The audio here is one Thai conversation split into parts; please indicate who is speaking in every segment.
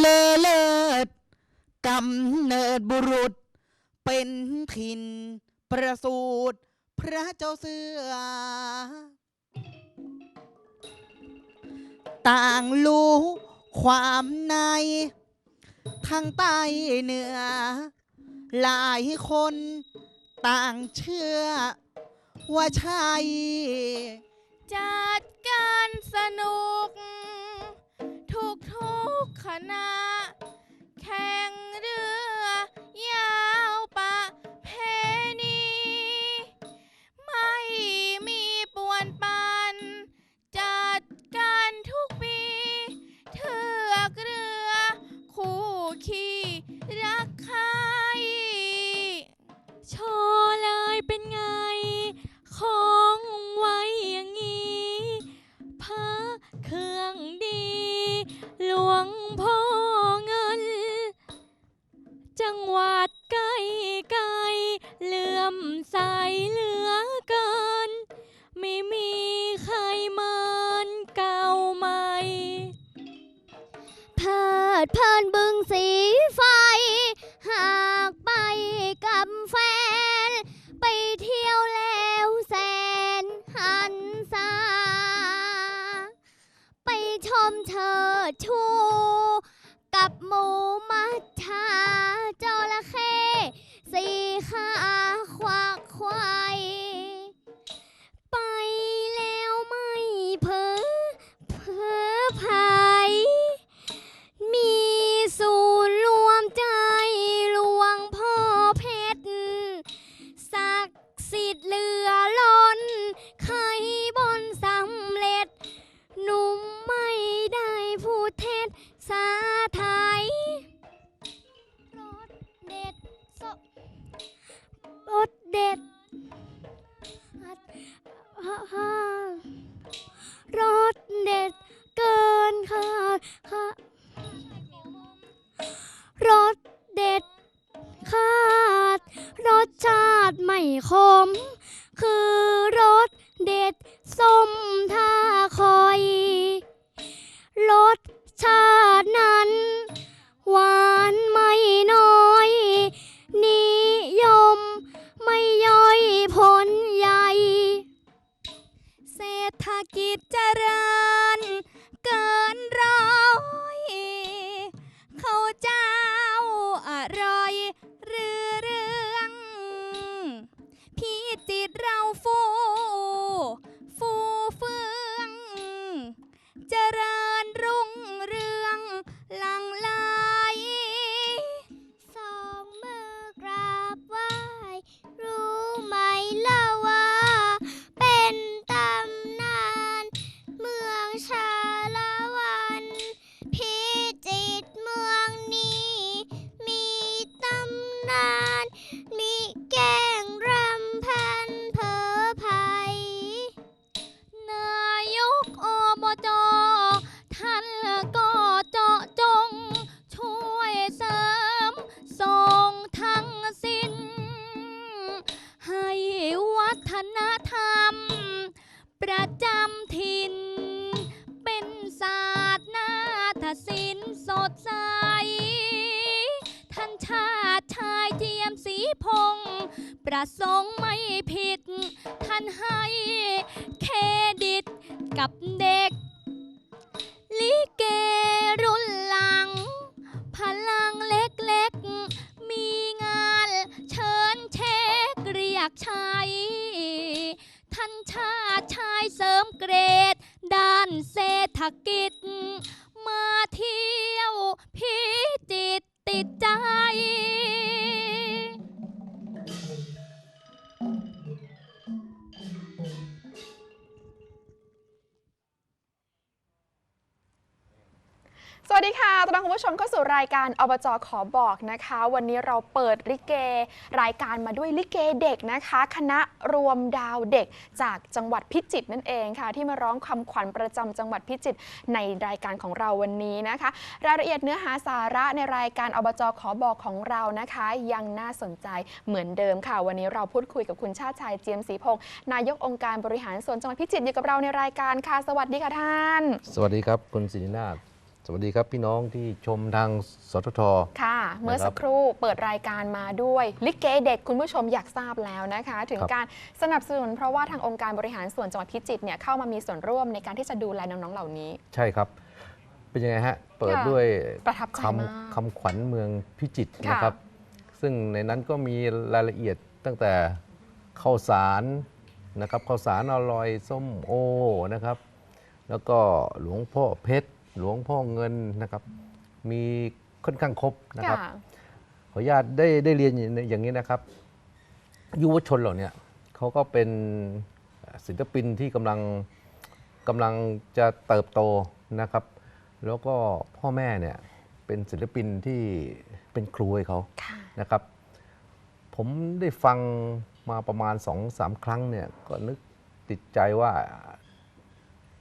Speaker 1: เลอเลิศกำเนิดบุรุษ เป็นถิ่นประสูตรพระเจ้าเสือ ต่างรู้ความใน ทางใต้เหนือ หลายคนต่างเชื่อ ว่าใช่
Speaker 2: จัดการสนุก ทุกทุกคณะแข่งเรือ ดเพลิน
Speaker 3: บึงสิ รสเด็ดเกินคาดรสเด็ดคาด รสชาติไม่ขมคือ ಹಾಕಿಟ್ಟರ สินสดใส ท่านชาติชาย
Speaker 2: เทียมสีพง ประสงค์ไม่
Speaker 3: ผิด ท่านให้เครดิตกับเด็ก ลิเกรุ่นหลัง พลั
Speaker 2: งเล็กๆ มีงานเชิญเช็คเรียกใช้ท่านชาติชายเสริมเกรด ด้านเศรษฐกิจ จิตรติดใจ
Speaker 4: สู่รายการอบจขอบอกนะคะ วันนี้เราเปิดลิเก รายการมาด้วยลิเกเด็กนะคะ คณะรวมดาวเด็กจากจังหวัดพิจิตรนั่นเองค่ะ ที่มาร้องคำขวัญประจำจังหวัดพิจิตรในรายการของเราวันนี้นะคะ รายละเอียดเนื้อหาสาระในรายการอบจขอบอกของเรานะคะ ยังน่าสนใจเหมือนเดิมค่ะ วันนี้เราพูดคุยกับคุณชาติชายเจียมศรีพงศ์นายกองค์การบริหารส่วนจังหวัดพิจิตรอยู่กับเราในรายการค่ะ สวัสดีค่ะท่าน
Speaker 5: สวัสดีครับคุณสิรินาถ สวัสดีครับพี่น้องที่ชมทางสทท
Speaker 4: ค่ะ เมื่อ
Speaker 5: นะครับ
Speaker 4: สักครู่เปิดรายการมาด้วย ลิเกเด็กคุณผู้ชมอยากทราบแล้วนะคะ ถึง
Speaker 5: ครับ
Speaker 4: การสนับสนุนเพราะว่าทางองค์การบริหารส่วนจังหวัดพิจิตรเนี่ยเข้ามามีส่วนร่วมในการที่จะดูแลน้องๆเหล่านี้
Speaker 5: ใช่ครับ เป็นยังไงฮะ เปิด
Speaker 4: ค่ะ
Speaker 5: ด้วย
Speaker 4: ประทับใจมาก
Speaker 5: คำคำขวัญเมืองพิจิตร
Speaker 4: ค่ะ
Speaker 5: นะครับ ซึ่งในนั้นก็มีรายละเอียดตั้งแต่ข้าวสารนะครับข้าวสารอร่อยส้มโอนะครับ แล้วก็หลวงพ่อเพชร หลวงพ่อเงินนะครับ มีค่อนข้างครบนะครับ
Speaker 4: ค่ะ
Speaker 5: ขออนุญาตได้ได้เรียนอย่างนี้นะครับยุวชนเหล่าเนี้เขาก็เป็นศิลปินที่กำลังกำลังจะเติบโตนะครับ แล้วก็พ่อแม่เนี่ยเป็นศิลปินที่เป็นครูให้เขา
Speaker 4: ค่ะ
Speaker 5: นะครับ ผมได้ฟังมาประมาณสองสามครั้งเนี่ยก็นึกติดใจว่า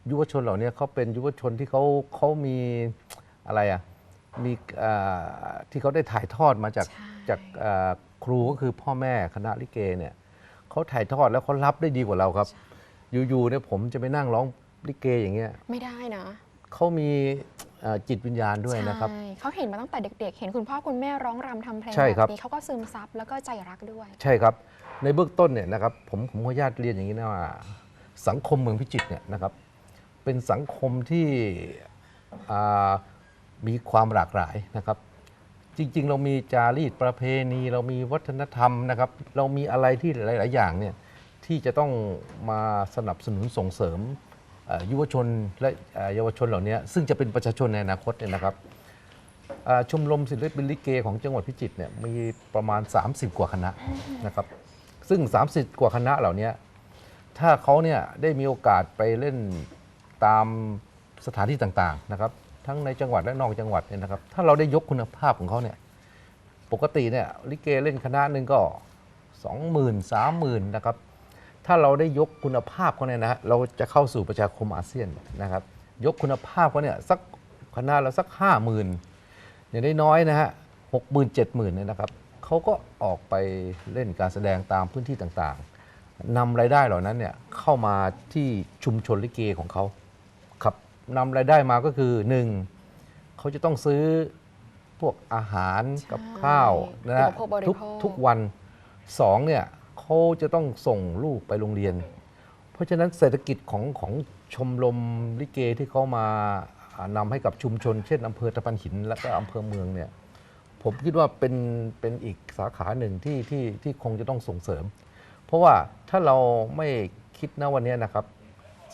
Speaker 5: ยุวชนเหล่านี้เขาเป็นยุวชนที่เขาเขามีอะไรอะมีเอ่อที่เขาได้ถ่ายทอดมาจาก
Speaker 4: ใช่
Speaker 5: จากเอ่อครูก็คือพ่อแม่คณะลิเกเนี่ยเขาถ่ายทอดแล้วเขารับได้ดีกว่าเราครับ อยู่ๆเนี่ยผมจะไปนั่งร้องลิเกอย่างเงี้ย
Speaker 4: ไม่ได้นะ
Speaker 5: เขามีเอ่อจิตวิญญาณด้วยนะครับ
Speaker 4: ใช่เขาเห็นมาตั้งแต่เด็กๆ เห็นคุณพ่อคุณแม่ร้องรำทำเพลง
Speaker 5: ใช่ครับ
Speaker 4: แบบนี้เขาก็ซึมซับแล้วก็ใจรักด้วย
Speaker 5: ใช่ครับ ในเบื้องต้นเนี่ยนะครับผมผมขออนุญาตเรียนอย่างนี้นะว่าสังคมเมืองพิจิตรเนี่ยนะครับ เป็นสังคมที่มีความหลากหลายนะครับ จริง ๆ เรามีจารีตประเพณี เรามีวัฒนธรรมนะครับ เรามีอะไรที่หลาย ๆ อย่างเนี่ยที่จะต้องมาสนับสนุนส่งเสริมยุวชนและเยาวชนเหล่านี้ซึ่งจะเป็นประชาชนในอนาคตเนี่ยนะครับชมรมศิลปินลิเกของจังหวัดพิจิตรเนี่ยมีประมาณ 30 กว่าคณะนะครับ ซึ่ง 30 กว่าคณะเหล่านี้ถ้าเขาเนี่ยได้มีโอกาสไปเล่น ตามสถานที่ต่างๆนะครับทั้งในจังหวัดและนอกจังหวัดเนี่ยนะครับถ้าเราได้ยกคุณภาพของเขาเนี่ยปกติเนี่ยลิเกเล่นคณะหนึ่งก็ 20,000 30,000นะครับถ้าเราได้ยกคุณภาพเขาเนี่ยนะฮะเราจะเข้าสู่ประชาคมอาเซียนนะครับยกคุณภาพเขาเนี่ยสักคณะละสัก 50,000อย่างได้น้อยนะฮะหกหมื่นเจ็ดหมื่นเนี่ยนะครับเขาก็ออกไปเล่นการแสดงตามพื้นที่ต่างๆนำรายได้เหล่านั้นเนี่ยเข้ามาที่ชุมชนลิเกของเขา นำรายได้มาก็คือหนึ่งเขาจะต้องซื้อพวกอาหารกับข้าวนะฮะ
Speaker 4: อุปโภคบริ
Speaker 5: ทุก
Speaker 4: โภค
Speaker 5: ทุกวันสองเนี่ยเขาจะต้องส่งลูกไปโรงเรียน เพราะฉะนั้นเศรษฐกิจของของชมรมลิเกที่เขามาอ่านำให้กับชุมชน เช่นอำเภอตะพันหิน และก็อำเภอเมืองเนี่ยผมคิดว่าเป็นเป็นอีกสาขาหนึ่งที่ที่ที่คงจะต้องส่งเสริม เพราะว่าถ้าเราไม่คิดนะวันนี้นะครับ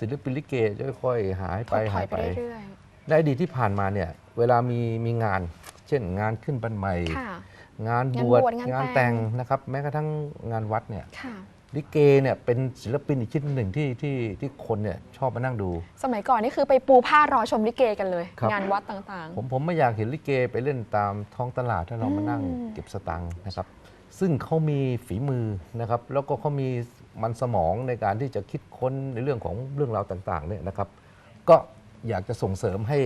Speaker 5: ศิลปินลิเกจะค่อยๆหาย
Speaker 4: ถ
Speaker 5: ไป
Speaker 4: ดถ
Speaker 5: หา
Speaker 4: อย
Speaker 5: ย
Speaker 4: ไป
Speaker 5: ไป
Speaker 4: เรื่อย
Speaker 5: ในอดีตที่ผ่านมาเนี่ยเวลามีมีงาน เช่นงานขึ้นบันใหม่
Speaker 4: ๆ ค่ะ
Speaker 5: งาน
Speaker 4: งาน
Speaker 5: บบว
Speaker 4: ว
Speaker 5: ช
Speaker 4: ชงาน
Speaker 5: งาน
Speaker 4: แต่
Speaker 5: แต่
Speaker 4: ง
Speaker 5: งนะครับ แม้กระทั่งงานวัดเนี่ย
Speaker 4: ค่ะ
Speaker 5: ลิเกเนี่ยเป็นศิลปินอีกชิ้นหนึ่งที่ที่ที่คนเนี่ยชอบมานั่งดู
Speaker 4: สมัยก่อนนี่คือไปปูผ้ารอชมลิเกกันเลย
Speaker 5: ครับ
Speaker 4: งานวัดต่าง
Speaker 5: ผมผมไม่อยากเห็นลิเกไปเล่นตามท้องตลาดถ้าเรามานั่ง
Speaker 4: อืม
Speaker 5: เก็บสตังค์นะครับ ซึ่งเขามีฝีมือนะครับ แล้วก็เขามี มันสมองในการที่จะคิดค้นในเรื่องของเรื่องราวต่างๆเนี่ยนะครับ ก็อยากจะส่งเสริมให้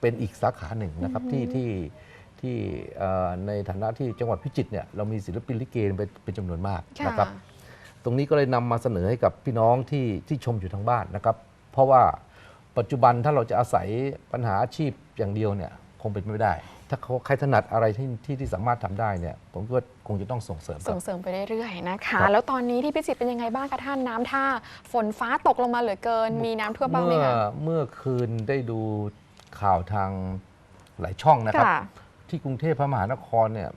Speaker 5: เป็นอีกสาขาหนึ่งนะครับที่ที่ที่เอ่อในฐานะที่จังหวัดพิจิตรเนี่ยเรามีศิลปินลิเกเป็นเป็นจำนวนมาก
Speaker 4: ๆค่ะ
Speaker 5: นะครับ ตรงนี้ก็เลยนำมาเสนอให้กับพี่น้องที่ที่ชมอยู่ทางบ้านนะครับ เพราะว่าปัจจุบันถ้าเราจะอาศัยปัญหาอาชีพอย่างเดียวเนี่ยคงเป็นไปไม่ได้ ถ้าเขาใครถนัดอะไรที่ที่ที่สามารถทำได้เนี่ยผมก็คงจะต้องส่งเสริมครั
Speaker 4: ส่
Speaker 5: บ
Speaker 4: งเสริมไปเรื่อยๆนะคะ
Speaker 5: ครับ
Speaker 4: แล้วตอนนี้ที่พิจิตรเป็นยังไงบ้างคะท่านน้ำท่า ฝนฟ้าตกลงมาเหลือเกิน มีน้ำท่วมบ้างไหม
Speaker 5: เมื่อ
Speaker 4: คะ
Speaker 5: เมื่อคืนได้ดูข่าวทางหลายช่องนะครับ
Speaker 4: ค่ะ
Speaker 5: ที่กรุงเทพพระมหานครเนี่ย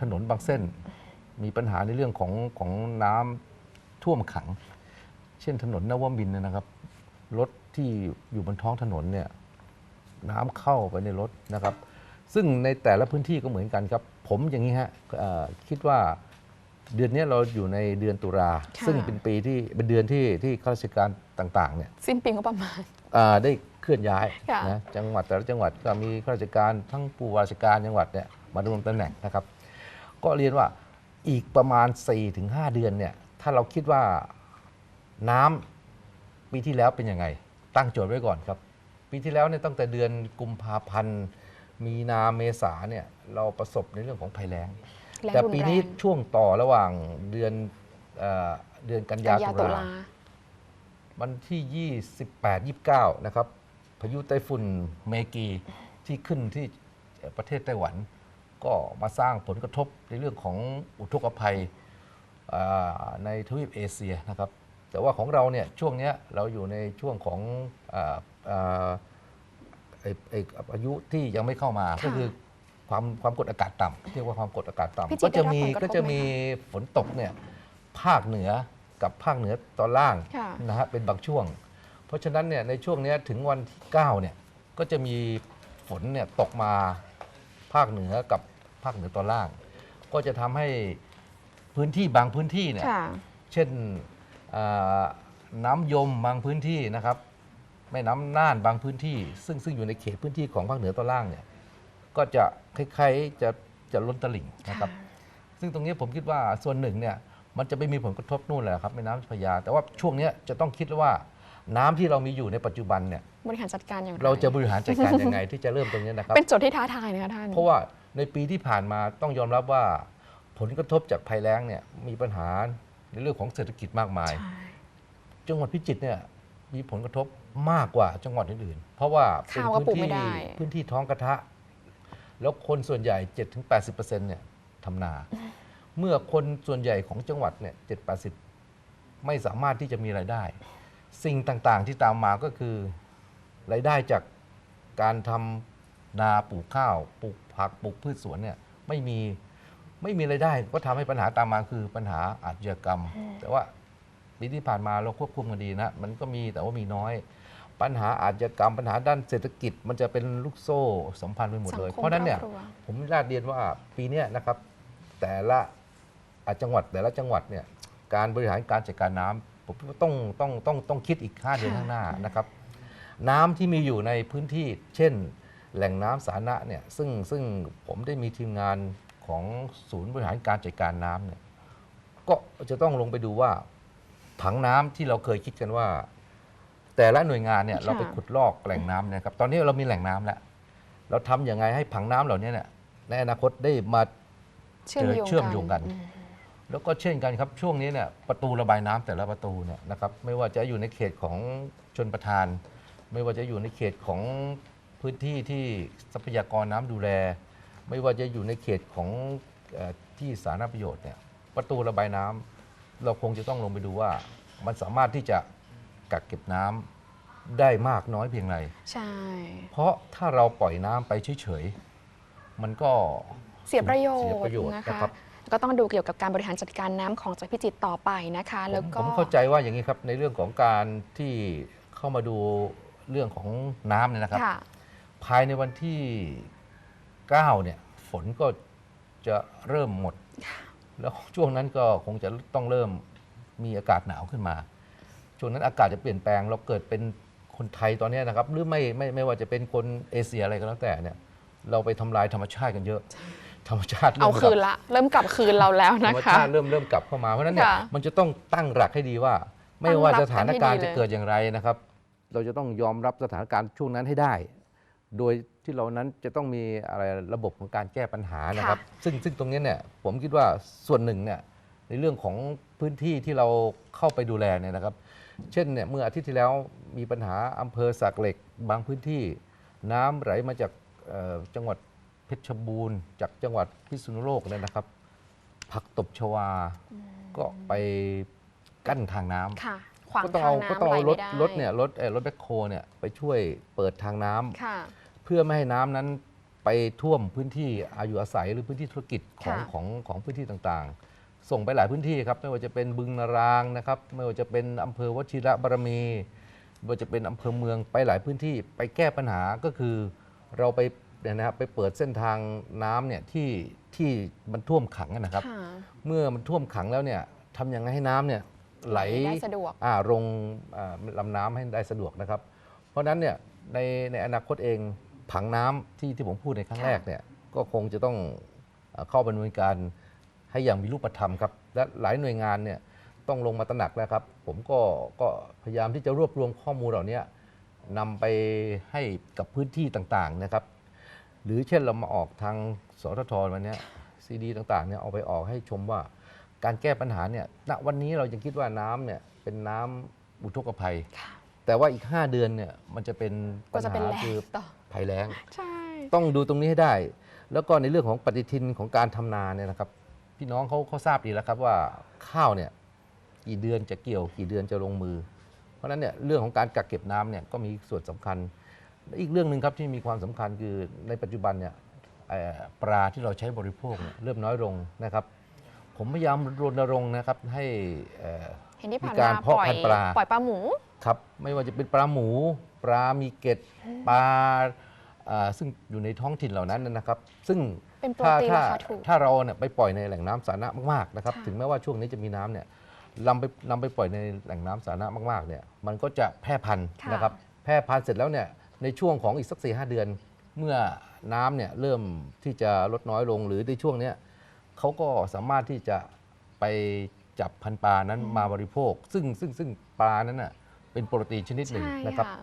Speaker 5: ถนนบางเส้น มีปัญหาในเรื่องของของน้ำท่วมขัง เช่นถนนนวมินทร์เนยนะครับรถที่อยู่บนท้องถนนเนี่ยน้ำเข้าไปในรถนะครับ ซึ่งในแต่ละพื้นที่ก็เหมือนกันครับ ผมอย่างนี้ฮะเอ่อคิดว่าเดือนนี้เราอยู่ในเดือนตุลา
Speaker 4: ค่ะ
Speaker 5: ซึ่งเป็นปีที่เป็นเดือนที่ที่ข้าราชการต่างๆเนี่ย
Speaker 4: สิ้นปีงบประมาณ
Speaker 5: อ่าได้เคลื่อนย้าย
Speaker 4: ค่ะ
Speaker 5: นะจังหวัดแต่ละจังหวัดก็มีข้าราชการทั้งผู้ว่าราชการจังหวัดเนี่ยมาดำรงตำแหน่งนะครับ ก็เรียนว่าอีกประมาณ 4-5 เดือนเนี่ยถ้าเราคิดว่าน้ำปีที่แล้วเป็นยังไง ตั้งโจทย์ไว้ก่อนครับ ปีที่แล้วเนี่ยตั้งแต่เดือนกุมภาพันธ์ มีนาเมษาเนี่ยเราประสบในเรื่องของภัยแล้ง
Speaker 4: แรง
Speaker 5: แต่
Speaker 4: รุน
Speaker 5: ปี
Speaker 4: แรง
Speaker 5: นี้ช่วงต่อระหว่างเดือนเอ่อเดือนกันยา
Speaker 4: กันยา
Speaker 5: ตุ
Speaker 4: ตุ
Speaker 5: ลา
Speaker 4: ลา
Speaker 5: วันที่ 28 29 นะครับ พายุไต้ฝุ่นเมกีที่ขึ้นที่ประเทศไต้หวัน ก็มาสร้างผลกระทบในเรื่องของอุทกภัยอ่าในทวีปเอเชียนะครับ แต่ว่าของเราเนี่ยช่วงเนี้ยเราอยู่ในช่วงของอาอ่า ไอ้ไอ้พายุที่ยังไม่เข้ามา
Speaker 4: ค่ะ
Speaker 5: ก็คือความความกดอากาศต่ำเรียกว่าความกดอากาศ
Speaker 4: พี่จิต
Speaker 5: ต่ำก็จะมี
Speaker 4: ได้รับผลกระทบ
Speaker 5: ก็จะ
Speaker 4: ไหม
Speaker 5: มีฝนตกเนี่ยภาคเหนือกับภาคเหนือตอนล่าง
Speaker 4: ค่ะ
Speaker 5: นะฮะเป็นบางช่วง เพราะฉะนั้นเนี่ยในช่วงเนี้ยถึงวันที่9เนี่ยก็จะมีฝนเนี่ยตกมาภาคเหนือกับภาคเหนือตอนล่าง ก็จะทำให้พื้นที่บางพื้นที่เนี่ย
Speaker 4: ค่ะ
Speaker 5: เช่นอ่าน้ำยมบางพื้นที่นะครับ แม่น้ำน่านบางพื้นที่ ซึ่งซึ่งอยู่ในเขตพื้นที่ของภาคเหนือตอนล่างเนี่ยก็จะคล้ายๆจะจะล้นตลิ่งนะครับ ซึ่งตรงนี้ผมคิดว่าส่วนหนึ่งเนี่ยมันจะไม่มีผลกระทบนู่นแหละครับแม่น้ำเจ้าพระยา แต่ว่าช่วงเนี้ยจะต้องคิดว่าน้ำที่เรามีอยู่ในปัจจุบันเนี่ย
Speaker 4: บริหารจัดการอย่างไร
Speaker 5: เราจะบริหารจัดการยังไง ที่จะเริ่มตรงนี้นะครับ
Speaker 4: เป็นโจทย์ที่ท้าทายนะคะท่าน
Speaker 5: เพราะว่าในปีที่ผ่านมาต้องยอมรับว่า ผลกระทบจากภัยแล้งเนี่ยมีปัญหาในเรื่องของเศรษฐกิจมากมาย
Speaker 4: ใช่
Speaker 5: จังหวัดพิจิตรเนี่ยมีผลกระทบ มากกว่าจังหวัดอื่นๆ เพราะว่าเป็น
Speaker 4: ข้าวก็ปลู
Speaker 5: พื้
Speaker 4: ก
Speaker 5: น
Speaker 4: ไม่
Speaker 5: ที่
Speaker 4: ได้
Speaker 5: พื้นที่ท้องกระทะ แล้วคนส่วนใหญ่ 7-80%เนี่ยทำนา เมื่อคนส่วนใหญ่ของจังหวัดเนี่ย7-80 ไม่สามารถที่จะมีรายได้ สิ่งต่างๆที่ตามมาก็คือรายได้จากการทำนาปลูกข้าวปลูกผักปลูกพืชสวนเนี่ยไม่มีไม่มีรายได้ ก็ทำให้ปัญหาตามมาคือปัญหาอาชญากรรม แต่ว่าปีที่ผ่านมาเราควบคุมกันดีนะ มันก็มีแต่ว่ามีน้อย ปัญหาอาชญากรรมปัญหาด้านเศรษฐกิจ มันจะเป็นลูกโซ่สัมพันธ์ไปหมดเลย
Speaker 4: สังคม
Speaker 5: เพราะฉะนั้นเนี่ย
Speaker 4: ครอบครัว
Speaker 5: ผมญาติเรียนว่าปีเนี้ยนะครับ แต่ละอะจังหวัดแต่ละจังหวัดเนี่ยการบริหารการจัดการน้ำผมว่าต้องต้องต้องต้องคิดอีก5เดือนข้างหน้านะครับ น้ำที่มีอยู่ในพื้นที่ เช่น แหล่งน้ำสาธารณะเนี่ยซึ่งซึ่งผมได้มีทีมงานของศูนย์บริหารการจัดการน้ำเนี่ย ก็จะต้องลงไปดูว่า ผังน้ำที่เราเคยคิดกันว่า แต่ละหน่วยงานเนี่ย
Speaker 4: ค่ะ
Speaker 5: เราไปขุดลอกแหล่งน้ำเนะครับตอนนี้เรามีแหล่งน้ำแล้วเราทำยังไงให้ผังน้ำเหล่านี้เนี่ยในอนาคตได้มา
Speaker 4: เชื่อมโยง
Speaker 5: เชื่อมโยงกัน
Speaker 4: อืม
Speaker 5: แล้วก็เช่นกันครับช่วงนี้เนี่ยประตูระบายน้ำแต่ละประตูเนี่ยนะครับไม่ว่าจะอยู่ในเขตของชนประทาน ไม่ว่าจะอยู่ในเขตของพื้นที่ที่ทรัพยากรน้ำดูแล ไม่ว่าจะอยู่ในเขตของเออที่สาธารณประโยชน์เนี่ยประตูระบายน้ำเราคงจะต้องลงไปดูว่ามันสามารถที่จะ กักเก็บน้ำได้มากน้อยเพียงไร
Speaker 4: ใช่
Speaker 5: เพราะถ้าเราปล่อยน้ำไปเฉยๆ มันก็
Speaker 4: เสียประโยช
Speaker 5: เสีย
Speaker 4: น์
Speaker 5: ประโยชน์
Speaker 4: นะ
Speaker 5: นะ
Speaker 4: คะ
Speaker 5: ครับ
Speaker 4: ก็ต้องดูเกี่ยวกับการบริหารจัดการน้ำของจังหวัดพิจิตรต่อไปนะคะแล้ว
Speaker 5: ผม
Speaker 4: ก็
Speaker 5: ผมเข้าใจว่าอย่างนี้ครับ ในเรื่องของการที่เข้ามาดูเรื่องของน้ำเนี่ยนะครับ
Speaker 4: ค่ะ
Speaker 5: ภายในวันที่ 9 เนี่ย ฝนก็จะเริ่มหมด แล้วช่วงนั้นก็คงจะต้องเริ่มมีอากาศหนาวขึ้นมา ช่วงนั้นอากาศจะเปลี่ยนแปลงเราเกิดเป็นคนไทยตอนเนี้ยนะครับ หรือไม่ไม่ไม่ว่าจะเป็นคนเอเชียอะไรก็แล้วแต่เนี่ย เราไปทำลายธรรมชาติกันเยอะ ธรรมชาติริ่
Speaker 4: เอา
Speaker 5: มแบบ
Speaker 4: คืนละ เริ่มกลับคืนเราแล้ว
Speaker 5: ธร
Speaker 4: นะ
Speaker 5: รม
Speaker 4: คะ
Speaker 5: ชาติเริ่มเริ่มกลับเข้ามาเพราะฉะนั้นเนี่ย
Speaker 4: ค่ะ
Speaker 5: มันจะต้องตั้งหลักให้ดีว่า ไม่
Speaker 4: ตั้ง
Speaker 5: ว่า
Speaker 4: รับ
Speaker 5: สถานการณ์
Speaker 4: กันให้ดี
Speaker 5: จะ
Speaker 4: เลย
Speaker 5: เกิดอย่างไรนะครับ เราจะต้องยอมรับสถานการณ์ช่วงนั้นให้ได้ โดยที่เรานั้นจะต้องมีอะไรระบบของการแก้ปัญหานะครับ ซึ่งซึ่งตรงนี้เนี่ยผมคิดว่าส่วนหนึ่งเนี่ยในเรื่องของพื้นที่ที่เราเข้าไปดูแลเนี่ยนะครับ เช่นเนี่ยเมื่ออาทิตย์ที่แล้วมีปัญหาอำเภอสักเหล็กบางพื้นที่ น้ำไหลมาจากเอ่อจังหวัดเพชรบูรณ์ จากจังหวัดพิษณุโลกเนี่ยนะครับ ผักตบชวาก็ไปกั้นทางน้ำ
Speaker 4: ค่ะขวาง
Speaker 5: ก็ต้อง
Speaker 4: ทาง
Speaker 5: เอาก็
Speaker 4: น้ำ
Speaker 5: ต้อง
Speaker 4: ไหล
Speaker 5: เอาร
Speaker 4: ไม่
Speaker 5: ถ
Speaker 4: ได้
Speaker 5: รถเนี่ยรถเอ่อรถแบคโฮเนี่ยไปช่วยเปิดทางน้ำ
Speaker 4: ค่ะ
Speaker 5: เพื่อไม่ให้น้ำนั้นไปท่วมพื้นที่อายุอาศัยหรือพื้นที่ธุรกิจของ
Speaker 4: ค่ะ
Speaker 5: ของของพื้นที่ต่างๆ ส่งไปหลายพื้นที่ครับไม่ว่าจะเป็นบึงนารางนะครับไม่ว่าจะเป็นอำเภอวชิระบารมีว่าจะเป็นอำเภอเมืองไปหลายพื้นที่ไปแก้ปัญหาก็คือ เราไปเนี่ยนะครับไปเปิดเส้นทางน้ำเนี่ยที่ที่มันท่วมขังอะนะครับ
Speaker 4: ค่ะ
Speaker 5: เมื่อมันท่วมขังแล้วเนี่ยทำยังไงให้น้ำเนี่ยไหล
Speaker 4: ได้สะดวก
Speaker 5: อ่าลงอ่าลำน้ำให้ได้สะดวกนะครับ เพราะฉะนั้นเนี่ยในในอนาคตเองผังน้ำที่ที่ผมพูดในครั้ง
Speaker 4: ค่ะ
Speaker 5: แรกเนี่ยก็คงจะต้องอ่าเข้าไปดำเนินการ ให้อย่างมีรูปธรรมครับ และหลายหน่วยงานเนี่ยต้องลงมาตระหนักแล้วครับ ผมก็ก็พยายามที่จะรวบรวมข้อมูลเหล่านี้นำไปให้กับพื้นที่ต่างๆนะครับ หรือเช่นเรามาออกทางสททวันเนี้ซีดีต่างๆเนี่ยเอาไปออกให้ชมว่าการแก้ปัญหาเนี่ยณวันนี้เรายังคิดว่าน้ำเนี่ยเป็นน้ำอุทกภัย
Speaker 4: ค่ะ
Speaker 5: แต่ว่าอีก 5 เดือนเนี่ยมันจะเป็น
Speaker 4: ก็
Speaker 5: ปัญ
Speaker 4: จะเป็น
Speaker 5: หา
Speaker 4: แรง
Speaker 5: คือ
Speaker 4: ต่อ
Speaker 5: ภัยแล้ง
Speaker 4: ใช่
Speaker 5: ต้องดูตรงนี้ให้ได้ แล้วก็ในเรื่องของปฏิทินของการทำนาเนี่ยนะครับ พี่น้องเขาเขาทราบดีแล้วครับว่าข้าวเนี่ยกี่เดือนจะเกี่ยวกี่เดือนจะลงมือ เพราะฉะนั้นเนี่ยเรื่องของการกักเก็บน้ำเนี่ยก็มีส่วนสำคัญ อีกเรื่องหนึ่งครับที่มีความสำคัญคือในปัจจุบันเนี่ยเอ่อปลาที่เราใช้บริโภคเนี่ยเริ่มน้อยลงนะครับ ผมพยายามรณรงค์นะครับให้เอ่อ
Speaker 4: เห็นที่ผ่าน
Speaker 5: มีการ
Speaker 4: มา
Speaker 5: เพาะ
Speaker 4: ปล่อย
Speaker 5: พันธุ์ปลา
Speaker 4: ปล่อยปลาหมู
Speaker 5: ครับไม่ว่าจะเป็นปลาหมู ปลามีเกล็ดปลาอ่าซึ่งอยู่ในท้องถิ่นเหล่านั้นนะครับ ซึ่ง
Speaker 4: เป็นโปร
Speaker 5: ถ้า
Speaker 4: ตีน
Speaker 5: ถ้า
Speaker 4: ราคาถูก
Speaker 5: ถ้าเราเนี่ยไปปล่อยในแหล่งน้ำสาธารณะมากๆนะครับ
Speaker 4: ค่ะ
Speaker 5: ถึงแม้ว่าช่วงนี้จะมีน้ำเนี่ยนำไปนำไปปล่อยในแหล่งน้ำสาธารณะมากๆเนี่ยมันก็จะแพร่พันธุ์
Speaker 4: ค่ะ
Speaker 5: นะครับแพร่พันธุ์เสร็จแล้วเนี่ยในช่วงของอีกสักสี่ห้าเดือน เมื่อน้ำเนี่ยเริ่มที่จะลดน้อยลงหรือในช่วงเนี้ยเขาก็สามารถที่จะไปจับพันธุ์ปลานั้นมาบริโภค ซึ่งซึ่งซึ่งปลานั้นน่ะเป็นโปรตีนชนิดหนึ่ง
Speaker 4: ใช่
Speaker 5: นะครับ
Speaker 4: ค่ะ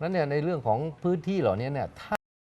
Speaker 5: นั้นเนี่ยในเรื่องของพื้นที่เหล่านี้เนี่ยถ้า